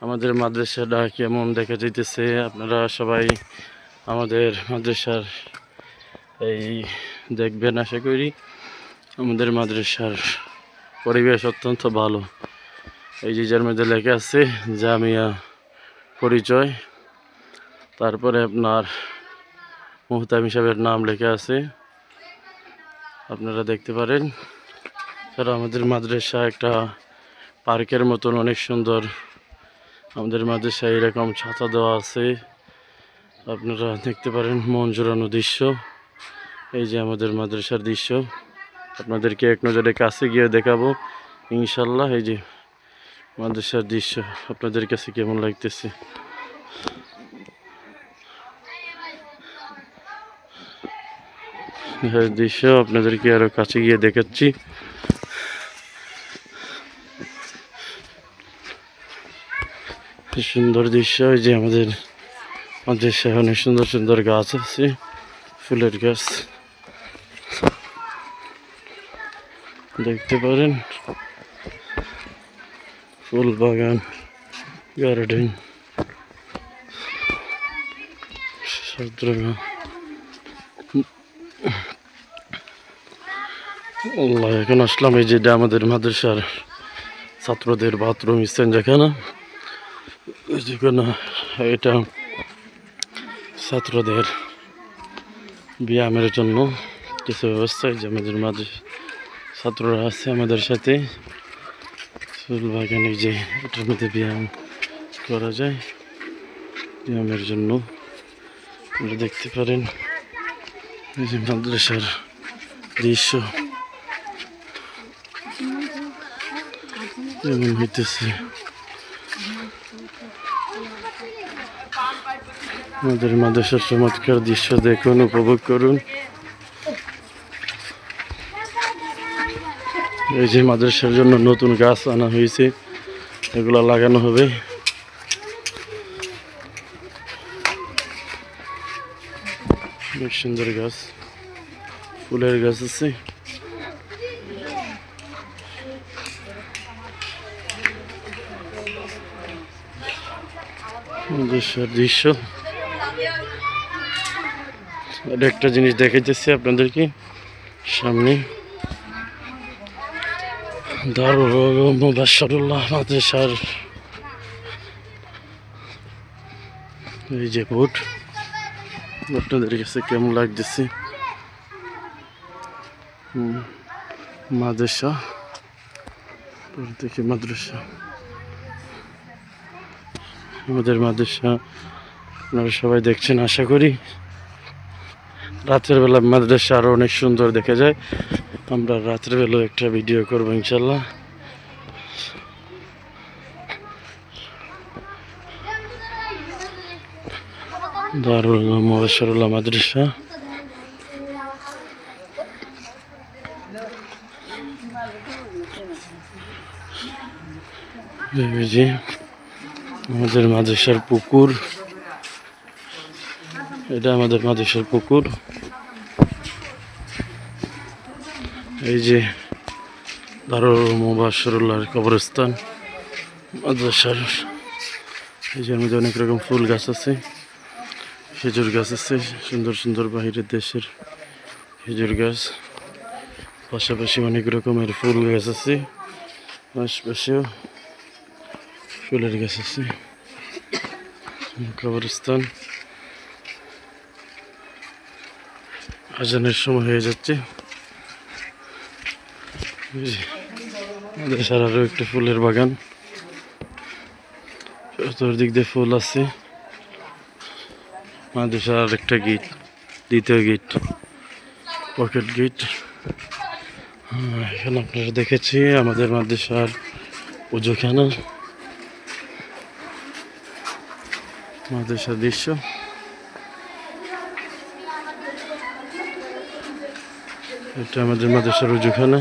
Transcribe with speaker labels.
Speaker 1: আমাদের মাদ্রাসাটা কেমন দেখা যাইতেছে? আপনারা সবাই আমাদের মাদ্রাসার এই দেখবেন, আশা করি। আমাদের মাদ্রাসার পরিবেশ অত্যন্ত ভালো। এই যে যার মধ্যে লেখা আছে, জামিয়া পরিচয়। তারপরে আপনার মুহতাম হিসাবের নাম লেখা আছে। আপনারা দেখতে পারেন। তারা আমাদের মাদ্রাসা একটা পার্কের মতন, অনেক সুন্দর আমাদের মাদ্রাসায় এরকম ছাতা দেওয়া আছে। আপনারা দেখতে পারেন মন জোড়ানো দৃশ্য। এই যে আমাদের মাদ্রাসার দৃশ্য। আপনাদেরকে এক নজরে কাছে গিয়ে দেখাবো। ইনশাল্লাহ এই যে মাদ্রাসার দৃশ্য। আপনাদের কাছে কেমন লাগতেছে? দৃশ্য আপনাদেরকে আরও কাছে গিয়ে দেখাচ্ছি। কি সুন্দর দৃশ্য, এই যে আমাদের মাদ্রাসায় অনেক সুন্দর সুন্দর গাছ আছে, ফুলের গাছ। দেখতে পারেন, ফুল বাগান, গার্ডেন আল্লাহ, এখন আসলাম এই যেটা আমাদের মাদ্রাসার ছাত্রদের বাথরুম স্থান যেখানে। যেখানে এটা ছাত্রদের ব্যায়ামের জন্য কিছু ব্যবস্থা যে আমাদের মাঝে ছাত্ররা আছে আমাদের সাথে। ফুল বাগানে যে এটার মধ্যে ব্যায়াম করা যায়, ব্যায়ামের জন্য আপনারা দেখতে পারেন। এই যে মাদ্রাসার দৃশ্য। কেমন হইতেছে? আমাদের মাদ্রাসার চমৎকার দৃশ্য দেখুন, উপভোগ করুন। এই যে মাদ্রাসার জন্য নতুন গাছ আনা হয়েছে, এগুলো লাগানো হবে। অনেক সুন্দর গাছ, ফুলের গাছ আছে। দৃশ্য। একটা জিনিস দেখাইতেছি আপনাদেরকে। সামনে। দারুল মাদ্রাসার এই যে বোট। আপনাদের কাছে কেমন লাগতেছে? মাদ্রাসা। দেখি মাদ্রাসা। আমাদের মাদ্রাসা আপনারা সবাই দেখছেন, আশা করি। রাতের বেলা মাদ্রাসা আরও অনেক সুন্দর দেখা যায়। আমরা রাতের বেলা একটা ভিডিও করব ইনশাল্লাহ দারুল মহেশ্বরুল্লাহ মাদ্রাসা। আমাদের মাদ্রাসার পুকুর। এটা আমাদের মাদ্রাসার পুকুর। এই যে দারুল মুবাসরুল্লাহর কবরস্থান, মাদ্রাসার। এই যে আমাদের অনেক রকম ফুল গাছ আছে, খেজুর গাছ আছে, সুন্দর সুন্দর বাহিরের দেশের খেজুর গাছ। পাশাপাশি অনেক রকমের ফুল গাছ আছে, আশপাশেও ফুলের গাছ আছে। কবরস্থান। আজানের সময় হয়ে যাচ্ছে। আমাদের সারারও একটা ফুলের বাগান। চতুর্দিক দিয়ে ফুল আছে। মাদ্রাসার আর একটা গেট, দ্বিতীয় গেট, পকেট গেট। এখানে আপনারা দেখেছি আমাদের মাদ্রাসার পুজোখানা মাদ্রাসার দৃশ্য। এটা আমাদের মাদ্রাসার উজুখানা